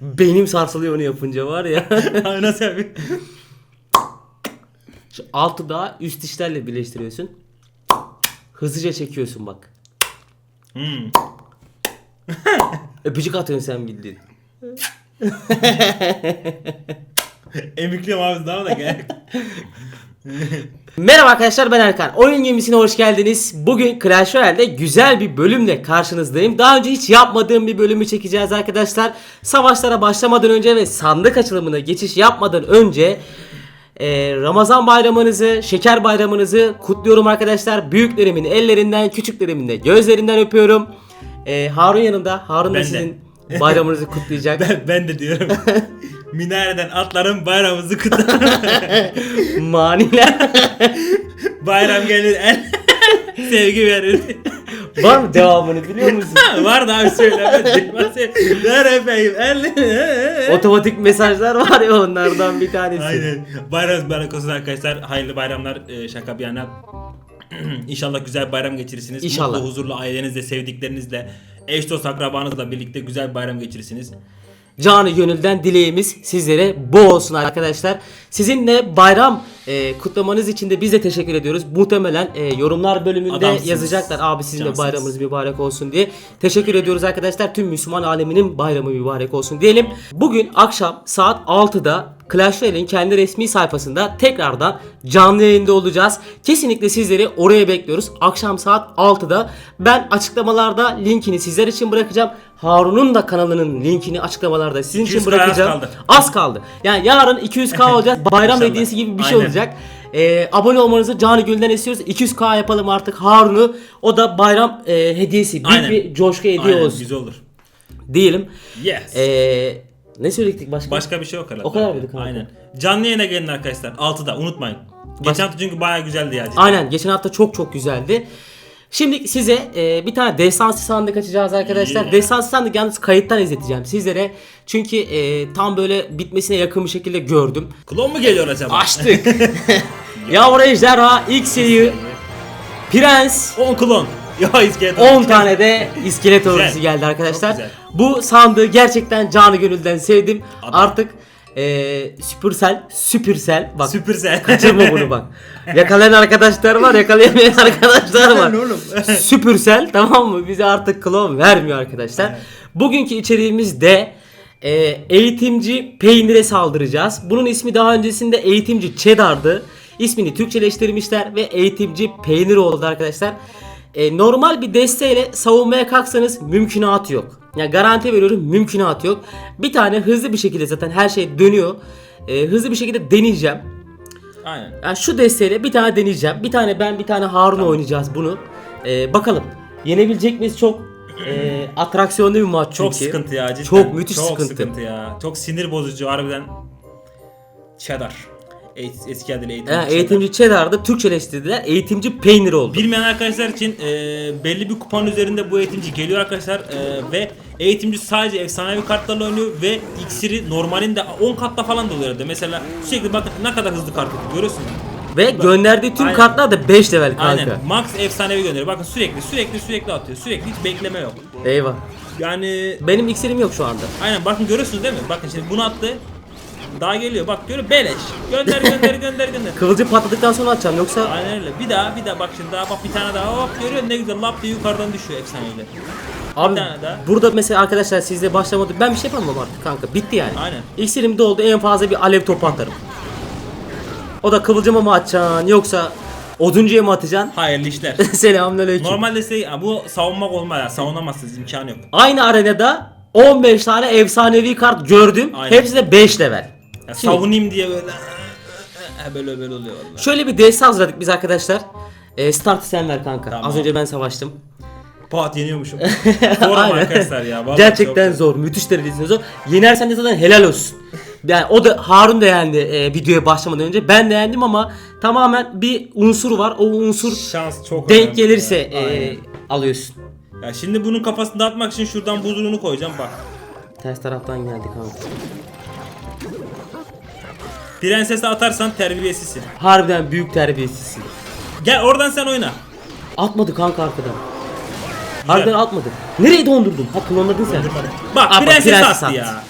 Benim sarsılıyor onu yapınca var ya. Abi Nasıl yapayım? Şu altı daha üst dişlerle birleştiriyorsun. Hızlıca çekiyorsun bak. Hmm. Öpücük atıyorsun sen bildiğin. Emikliyorum abi daha da gel. Merhaba arkadaşlar ben Erkan. Oyun gemisine hoş geldiniz. Bugün Clash Royale'de güzel bir bölümle karşınızdayım. Daha önce hiç yapmadığım bir bölümü çekeceğiz arkadaşlar. Savaşlara başlamadan önce ve sandık açılımına geçiş yapmadan önce e, Ramazan bayramınızı, şeker bayramınızı kutluyorum arkadaşlar. Büyüklerimin ellerinden, küçüklerimin de gözlerinden öpüyorum. E, Harun yanımda. Harun da Ben de. sizin bayramınızı kutlayacak. ben, ben de diyorum. Minareden atlarım bayramımızı kutlarım. Maniler. Bayram gelir el sevgi verir. Var mı devamını biliyor musun? Var da abi söylemez. Ver efendim el. Otomatik mesajlar var ya onlardan bir tanesi. Aynen. Bayram olsun arkadaşlar. Hayırlı bayramlar. Ee, şaka bir yana. İnşallah güzel bir bayram geçirirsiniz. İnşallah. Mutlu, huzurlu ailenizle, sevdiklerinizle, eş dost akrabanızla birlikte güzel bir bayram geçirirsiniz. Canı gönülden dileğimiz sizlere bu olsun arkadaşlar. Sizinle bayram e, kutlamanız için de biz de teşekkür ediyoruz. Muhtemelen e, yorumlar bölümünde Adamsınız. yazacaklar abi sizin de Cansınız. bayramınız mübarek olsun diye. Teşekkür ediyoruz arkadaşlar. Tüm Müslüman aleminin bayramı mübarek olsun diyelim. Bugün akşam saat 6'da Clash Royale'in kendi resmi sayfasında tekrardan canlı yayında olacağız. Kesinlikle sizleri oraya bekliyoruz. Akşam saat 6'da. Ben açıklamalarda linkini sizler için bırakacağım. Harun'un da kanalının linkini açıklamalarda sizin için 200K az bırakacağım. kaldı. Az kaldı. Yani yarın 200k olacak. Bayram İnşallah. hediyesi gibi bir şey Aynen. Olacak. Ee, abone olmanızı canı gönülden istiyoruz. 200k yapalım artık Harun'u. O da bayram e, hediyesi. Büyük Aynen. bir coşku hediye Aynen, olsun. güzel olur. Diyelim. Yes. Ee, ne söyledik başka? Başka bir şey yok herhalde. O kadar mıydı? Aynen. Canlı yayına gelin arkadaşlar. 6'da unutmayın. Geçen hafta çünkü baya güzeldi ya. cidden. Aynen. Geçen hafta çok çok güzeldi. Şimdi size e, bir tane destansı sandık açacağız arkadaşlar. Yeah. Destansı sandık yalnız kayıttan izleteceğim sizlere. Çünkü e, tam böyle bitmesine yakın bir şekilde gördüm. Klon mu geliyor acaba? Açtık. Yavru ejderha, X-Seyi, Prens, 10 klon. Ya iskelet. 10 tane de iskelet ordusu geldi arkadaşlar. Bu sandığı gerçekten canı gönülden sevdim. Adam. Artık e, Süpürsel, Süpürsel bak Süpersel. kaçırma bunu bak. Yakalayan arkadaşlar var, yakalayamayan arkadaşlar var. Süpürsel tamam mı? Bize artık klon vermiyor arkadaşlar. Evet. Bugünkü içeriğimizde e, eğitimci peynire saldıracağız. Bunun ismi daha öncesinde eğitimci cheddar'dı. İsmini Türkçeleştirmişler ve eğitimci peynir oldu arkadaşlar. E, normal bir desteğiyle savunmaya kalksanız mümkünatı yok. Yani garanti veriyorum mümkünatı yok. Bir tane hızlı bir şekilde zaten her şey dönüyor. E, hızlı bir şekilde deneyeceğim. Aynen. Yani şu desteğiyle bir tane deneyeceğim. Bir tane ben bir tane Harun oynayacağız bunu. Ee, bakalım. Yenebilecek miyiz? Çok e, atraksiyonlu bir maç çünkü. Çok sıkıntı ya cidden. Çok müthiş Çok sıkıntı. sıkıntı ya. Çok sinir bozucu harbiden. Cheddar. Es- Eski adıyla eğitimci. Cheddar. eğitimci Cheddar'da Türkçeleştirdiler. Eğitimci peynir oldu. Bilmeyen arkadaşlar için e, belli bir kupanın üzerinde bu eğitimci geliyor arkadaşlar e, ve eğitimci sadece efsanevi kartlarla oynuyor ve iksiri normalinde 10 katta falan da oluyor herhalde. Mesela sürekli bakın ne kadar hızlı kart atıyor görüyorsunuz. Ve gönderdiği tüm Aynen. kartlar da 5 level kanka. Aynen. Max efsanevi gönderiyor. Bakın sürekli sürekli sürekli atıyor. Sürekli hiç bekleme yok. Eyvah. Yani Benim iksirim yok şu anda. aynen bakın görüyorsunuz değil mi? Bakın şimdi bunu attı. Daha geliyor. Bak görüyor beleş. Gönder gönder gönder gönder. Kıvılcım patladıktan sonra atacağım yoksa Aynen öyle. Bir daha bir daha bak şimdi daha bak bir tane daha hop görüyor ne güzel lap diye yukarıdan düşüyor efsaneyle. Abi tane daha. burada mesela arkadaşlar sizle başlamadı. Ben bir şey yapamam artık kanka. Bitti yani. Aynen. İksirim doldu. En fazla bir alev topu atarım. O da kıvılcıma mı atacaksın yoksa oduncuya mı atacaksın? Hayırlı işler. Selamünaleyküm. Normalde ya bu savunmak olmaz ya. Savunamazsınız imkanı yok. Aynı arenada 15 tane efsanevi kart gördüm. Aynen. Hepsi de 5 level. Ya Şimdi- savunayım diye böyle böyle böyle oluyor vallahi. Şöyle bir deste hazırladık biz arkadaşlar. E, startı sen ver kanka. Tamam. Az önce ben savaştım. Pat yeniyormuşum. Zor ama Aynen. arkadaşlar ya. Vallahi Gerçekten çok- zor. Müthiş derecesinde zor. Yenersen de zaten helal olsun. Yani o da Harun da yendi e, videoya başlamadan önce. Ben de yendim ama tamamen bir unsur var. O unsur Şans çok denk gelirse ya. e, Aynen. alıyorsun. Ya şimdi bunun kafasını dağıtmak için şuradan buzluğunu koyacağım bak. Ters taraftan geldi kanka. Prensese atarsan terbiyesizsin. Harbiden büyük terbiyesizsin. Gel oradan sen oyna. Atmadı kanka arkadan. Harbiden atmadı. Nereye dondurdun? Ha klonladın sen. Bak Aa, bak, prenses, prenses attı attı. ya.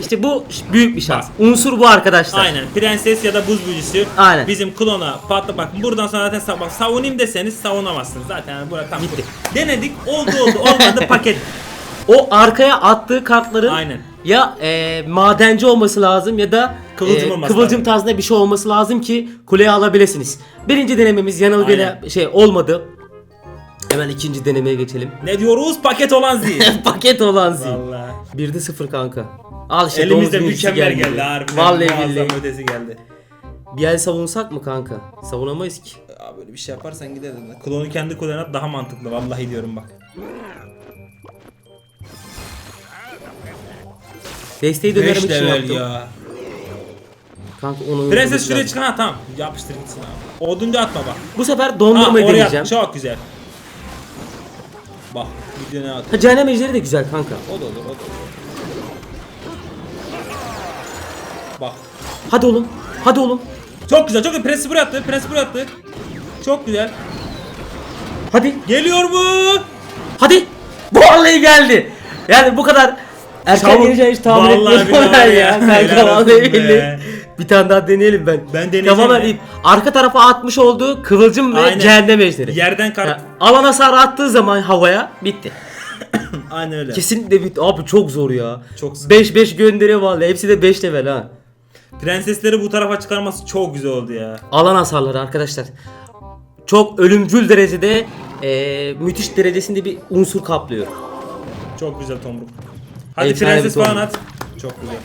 İşte bu büyük bir şans. Unsur bu arkadaşlar. Aynen prenses ya da buz büyücüsü Aynen. bizim klona patla bak buradan sonra zaten sa- bak, savunayım deseniz savunamazsınız zaten yani burada tam Gitti. denedik oldu oldu olmadı paket O arkaya attığı kartların Aynen. Ya e, madenci olması lazım ya da Kıvılcım e, olması kıvılcım lazım. tarzında bir şey olması lazım ki kuleye alabilirsiniz. Birinci denememiz yanılgıyla Aynen. şey olmadı. Hemen ikinci denemeye geçelim. ne diyoruz paket olan zil Paket olan zil. Valla. 1'de 0 kanka. Al işte Elimizde domuz mükemmel geldi harbiden Vallahi billahi. ötesi geldi Bir el savunsak mı kanka? Savunamayız ki. Aa, böyle bir şey yaparsan gider klonu kendi at daha mantıklı vallahi diyorum bak Desteği 5 dönerim için level yaptım. ya Kanka onu Prenses şuraya çıkan ha tamam yapıştır gitsin abi oduncu atma bak Bu sefer Ha, dondurmayı oraya deneyeceğim. at. çok güzel Bak video ne at Ha cehennem ejderi de güzel kanka. O da olur, o da olur. Bak. Hadi oğlum. Hadi oğlum. Çok güzel, çok güzel. Prensi buraya attı, prensi buraya attı. Çok güzel. Hadi. Geliyor mu? Hadi. Vallahi geldi. Yani bu kadar erken Çabuk. geleceğini hiç tahmin Vallahi etmiyordum billahi ben ya. ya. Kanka Helal vallahi olsun be. billahi. Bir tane daha deneyelim ben. Ben deneyeceğim Tamamen ya. Arka tarafa atmış olduğu kıvılcım ve Aynen. cehennem ejderi. Yerden kart. Ya, alan hasar attığı zaman havaya bitti. Aynen öyle. Kesinlikle bitti. Abi çok zor ya. Çok zor. 5-5 gönderiyor vallahi. Hepsi de 5 level ha. Prensesleri bu tarafa çıkarması çok güzel oldu ya. Alan hasarları arkadaşlar. Çok ölümcül derecede eee, müthiş derecesinde bir unsur kaplıyor. Çok güzel tomruk. Hadi Efsane prenses bir falan at. Çok güzel.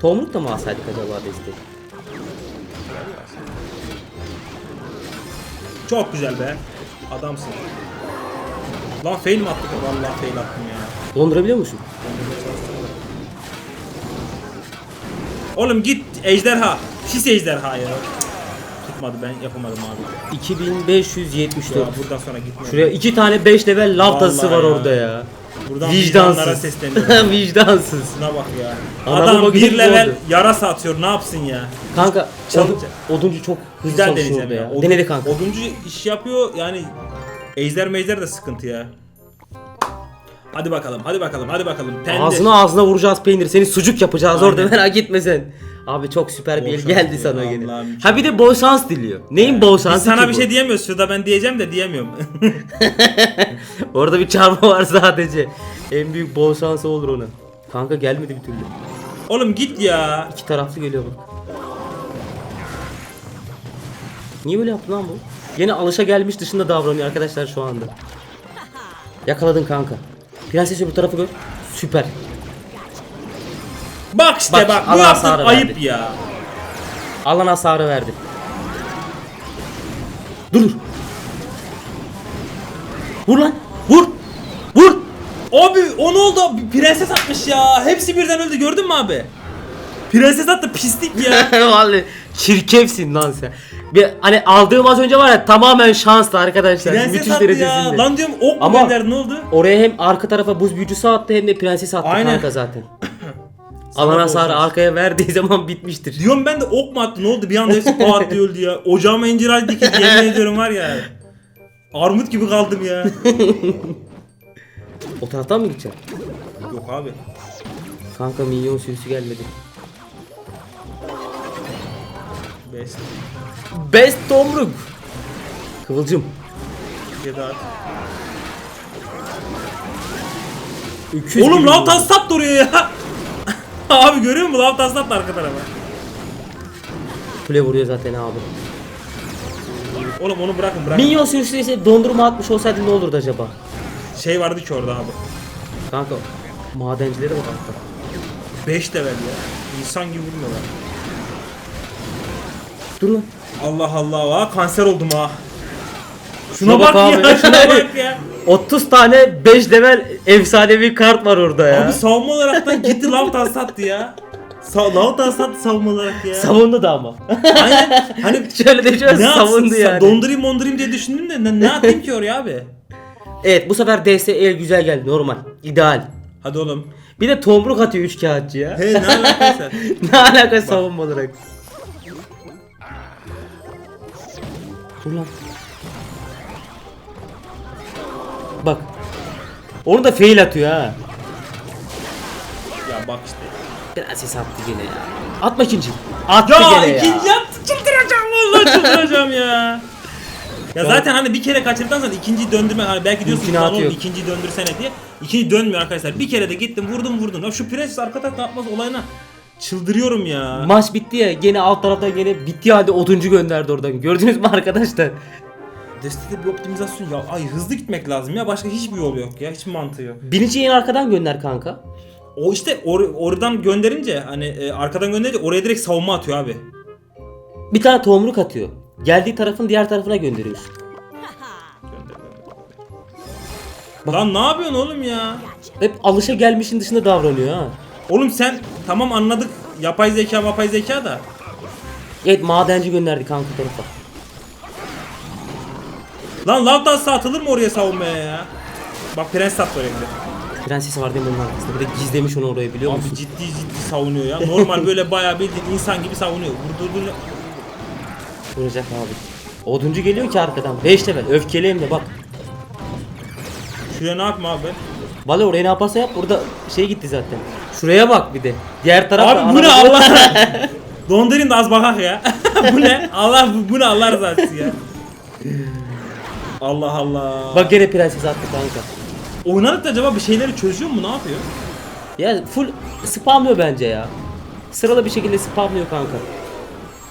Tomruk da mı alsaydık acaba desteği? Çok güzel be. Adamsın. Lan fail mi attık? Vallahi fail attım ya. Dondurabiliyor musun? Oğlum git ejderha. Pis ejderha ya. Tutmadı ben yapamadım abi. 2574. Ya buradan sonra gitmiyor. Şuraya iki tane 5 level lav tazısı Vallahi var ya. orada ya. Buradan vicdanlara Vicdansız. sesleniyorum. Vicdansız. Şuna bak ya. Ana Adam baba bir level oldu. yarasa atıyor ne yapsın ya. Kanka Çalınca. odun- oduncu çok hızlı Güzel çalışıyor deneyeceğim orada ya. ya. Odun- Denedi kanka. Oduncu iş yapıyor yani ejder mejder de sıkıntı ya. Hadi bakalım hadi bakalım hadi bakalım. Pende. Ağzına ağzına vuracağız peynir. Seni sucuk yapacağız orada Aynen. merak etme sen. Abi çok süper bir Bol el şans geldi diyor, sana gene. Ha bir de bol şans diliyor. Neyin bol Biz şansı sana ki bir bu? şey diyemiyoruz. Şurada ben diyeceğim de diyemiyorum. Orada bir çarpma var sadece. En büyük bol şansı olur ona. Kanka gelmedi bir türlü. Oğlum git ya. İki taraflı geliyor bak. Niye böyle yaptı lan bu? Yine alışa gelmiş dışında davranıyor arkadaşlar şu anda. Yakaladın kanka. Prenses öbür tarafı gör. Süper. Bak işte Bak, bak, bu yaptığın ayıp verdi. ya. Alan hasarı verdi. Dur dur. Vur lan. Vur. Vur. Abi o ne oldu? Prenses atmış ya. Hepsi birden öldü gördün mü abi? Prenses attı pislik ya. Vallahi çirkefsin lan sen. Bir, hani aldığım az önce var ya tamamen şanslı arkadaşlar. Prenses Müthiş attı ya. derecesinde. Lan diyorum ok mu Ama- gönderdi ne oldu? Oraya hem arka tarafa buz büyücüsü attı hem de prenses attı Aynen. kanka zaten. Alan hasarı arkaya verdiği zaman bitmiştir. Diyorum ben de ok mu attı ne oldu? Bir anda hepsi pat diye öldü ya. Ocağıma incir ağacı dikildi yemin ediyorum var ya. Armut gibi kaldım ya. O taraftan mı gideceksin? Yok abi. Kanka minyon sürüsü gelmedi. Best. Best tomruk. Kıvılcım. Yedi at. Öküz Oğlum lav taslat duruyor ya. abi görüyor musun? Lav taslat arka tarafa. Kule vuruyor zaten abi. Oğlum onu bırakın bırakın. Minyon sürüsü ise dondurma atmış olsaydı ne olurdu acaba? Şey vardı ki orada abi. Kanka madencilere bak hatta. 5 level ya. İnsan gibi vurmuyorlar. Dur lan. Allah Allah ha kanser oldum ha. Şuna, Şuna bak, bak abi. ya şuna bak ya. 30 tane 5 level efsanevi kart var orada ya. Abi savunma olaraktan gitti lav taslattı ya. Sa lav taslattı savunma olarak ya. Savundu da ama. Aynen. Hani Şöyle de şöyle ne yapsın? savundu Sa- yani. Dondurayım mondurayım diye düşündüm de ne, ne yapayım ki oraya abi? Evet bu sefer DS el güzel geldi normal. ideal. Hadi oğlum. Bir de tomruk atıyor 3 kağıtçı ya. He ne alakası? ne alaka savunma olarak. Dur lan. Bak. Onu da fail atıyor ha. Ya bak işte. Prenses attı gene ya. Atma ikinci. Attı Ya gene ya. ikinci yaptı çıldıracağım vallahi çıldıracağım ya. Ya zaten hani bir kere kaçırdıktan sonra ikinciyi döndürme hani belki diyorsun lan oğlum ikinciyi döndürsene diye. İkinci dönmüyor arkadaşlar. Bir kere de gittim vurdum vurdum. Ya şu prenses arka tarafta atmaz olayına çıldırıyorum ya. Maç bitti ya gene alt taraftan gene bitti halde oduncu gönderdi oradan. Gördünüz mü arkadaşlar? Destede bir optimizasyon ya. Ay hızlı gitmek lazım ya. Başka hiçbir yol yok ya. Hiçbir mantığı yok. Birinciyi en arkadan gönder kanka. O işte or- oradan gönderince hani e, arkadan gönderince oraya direkt savunma atıyor abi. Bir tane tomruk atıyor. Geldiği tarafın diğer tarafına gönderiyorsun. Lan ne yapıyorsun oğlum ya? Hep alışa gelmişin dışında davranıyor ha. Oğlum sen tamam anladık yapay zeka yapay zeka da. Evet madenci gönderdi kanka tarafa. Lan lav dası atılır mı oraya savunmaya ya? Bak prens sattı oraya bir de. Prensesi var değil mi onun arkasında? Bir de gizlemiş onu oraya biliyor musun? Abi ciddi ciddi savunuyor ya. Normal böyle bayağı bildiğin insan gibi savunuyor. Vurduğunu... Vuracak abi. Oduncu geliyor ki arkadan. 5 level. Öfkeli hem de bak. Şuraya ne yapma abi? Valla oraya ne yaparsa yap burada şey gitti zaten. Şuraya bak bir de. Diğer taraf Abi bu ne Allah? Dondurayım da az bakak ya. bu ne? Allah bu, bu ne Allah rızası ya. Allah Allah. Bak gene prenses attı kanka. Oynadık da acaba bir şeyleri çözüyor mu? Ne yapıyor? Ya full spamlıyor bence ya. Sıralı bir şekilde spamlıyor kanka.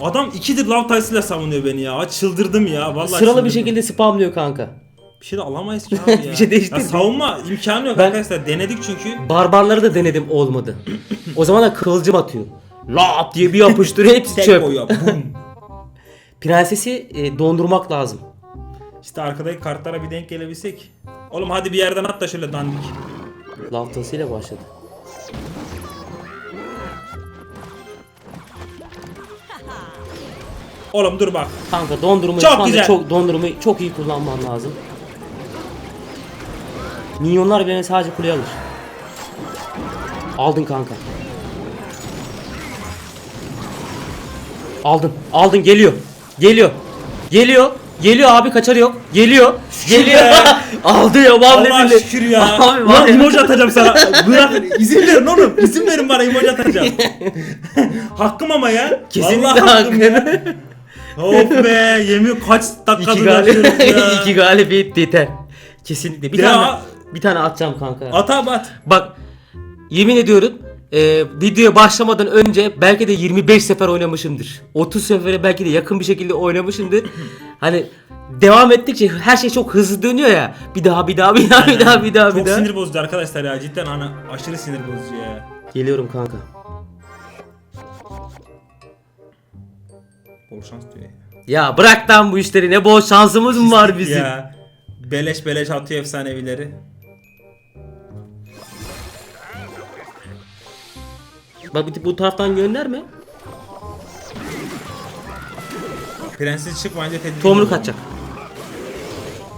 Adam ikidir lav tayısıyla savunuyor beni ya. Çıldırdım ya. Vallahi Sıralı bir şekilde spamlıyor kanka. Bir şey de alamayız ki abi ya. Bir şey değiştirmiyor. Ya savunma imkanı yok Ben- arkadaşlar. Denedik çünkü. Barbarları da denedim olmadı. o zaman da kılıcım atıyor. Lap diye bir yapıştırıyor hepsi Tek çöp. Bum. Prensesi e, dondurmak lazım. İşte arkadaki kartlara bir denk gelebilsek. Oğlum hadi bir yerden at da şöyle dandik. Laftasıyla başladı. Oğlum dur bak. Kanka dondurmayı Çok şu anda güzel. çok dondurmayı çok iyi kullanman lazım. Minyonlar beni sadece kuleye alır. Aldın kanka. Aldın. Aldın geliyor. Geliyor. Geliyor. Geliyor abi kaçarı yok. Geliyor. Geliyor. Aldı ya vallahi. Allah billahi. şükür ya. Abi Lan emoji atacağım sana. Bırakın izin verin oğlum. İzin verin bana emoji atacağım. hakkım ama ya. Kesinlikle Vallahi hakkım ya. Of be yemin kaç dakikadır İki yapıyoruz ya. İki galibiyet yeter. Kesinlikle. Bir Ya. tane bir tane atacağım kanka. At abi at. Bak yemin ediyorum e, videoya başlamadan önce belki de 25 sefer oynamışımdır. 30 sefere belki de yakın bir şekilde oynamışımdır. hani devam ettikçe her şey çok hızlı dönüyor ya. Bir daha bir daha bir daha bir daha bir daha bir Çok daha. sinir bozucu arkadaşlar ya cidden hani aşırı sinir bozucu ya. Geliyorum kanka. Bol şans diyor ya. Ya bırak lan bu işleri ne bol şansımız mı var bizim? Ya beleş beleş atıyor efsanevileri. Bak bu taraftan gönderme. Prenses çıkmayınca tedirgin Tomruk atacak.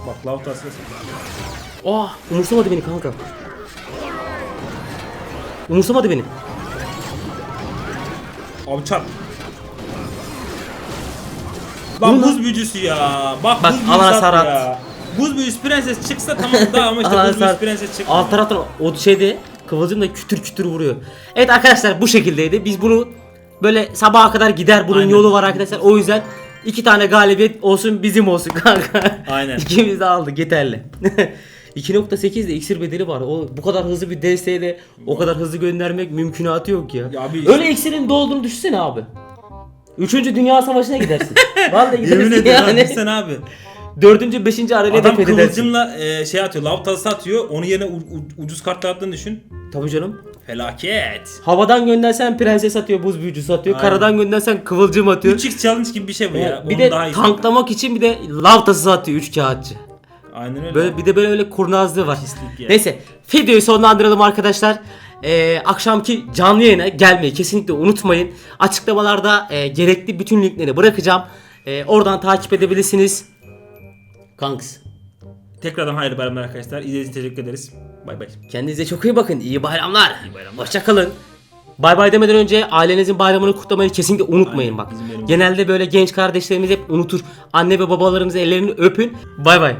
Bak lav tasla. Oh umursamadı beni kanka. Umursamadı beni. Abi çarp. Bak Bunu- buz büyücüsü ya. Bak, Bak, buz büyücüsü sarat. ya. Buz büyücüsü prenses çıksa tamam da ama işte buz büyücüsü prenses çıkmadı. Alt taraftan o şeyde kıvılcım da kütür kütür vuruyor. Evet arkadaşlar bu şekildeydi. Biz bunu böyle sabaha kadar gider bunun Aynen. yolu var arkadaşlar. O yüzden iki tane galibiyet olsun bizim olsun kanka. Aynen. İkimiz de aldık yeterli. 2.8 de iksir bedeli var. O bu kadar hızlı bir de o kadar hızlı göndermek mümkünatı yok ya. Ya abi- Öyle iksirin dolduğunu düşünsene abi. Üçüncü Dünya Savaşı'na gidersin. Vallahi gidersin Yemin ediyorum yani. abi. Dördüncü, beşinci arayla Adam def edersin. kıvılcımla e, şey atıyor. Lav tası atıyor. Onun yerine u- u- ucuz kartlar attığını düşün. Tabii canım. Felaket. Havadan göndersen prenses atıyor, buz büyücüsü atıyor. Aynen. Karadan göndersen kıvılcım atıyor. 3x challenge gibi bir şey bu ya. bir Onun de daha iyisi. tanklamak için bir de lav tası atıyor 3 kağıtçı. Aynen öyle. Böyle bir de böyle öyle kurnazlığı var. Pislik ya. Neyse, videoyu sonlandıralım arkadaşlar. Ee, akşamki canlı yayına gelmeyi kesinlikle unutmayın. Açıklamalarda e, gerekli bütün linkleri bırakacağım. E, oradan takip edebilirsiniz. Kanks. Tekrardan hayırlı bayramlar arkadaşlar. İzlediğiniz için teşekkür ederiz. Bay bay. Kendinize çok iyi bakın. İyi bayramlar. Hoşçakalın. Bay bay demeden önce ailenizin bayramını kutlamayı kesinlikle unutmayın Aynen, bak. bizim yerimiz. Genelde böyle genç kardeşlerimiz hep unutur. Anne ve babalarımız ellerini öpün. Bay bay.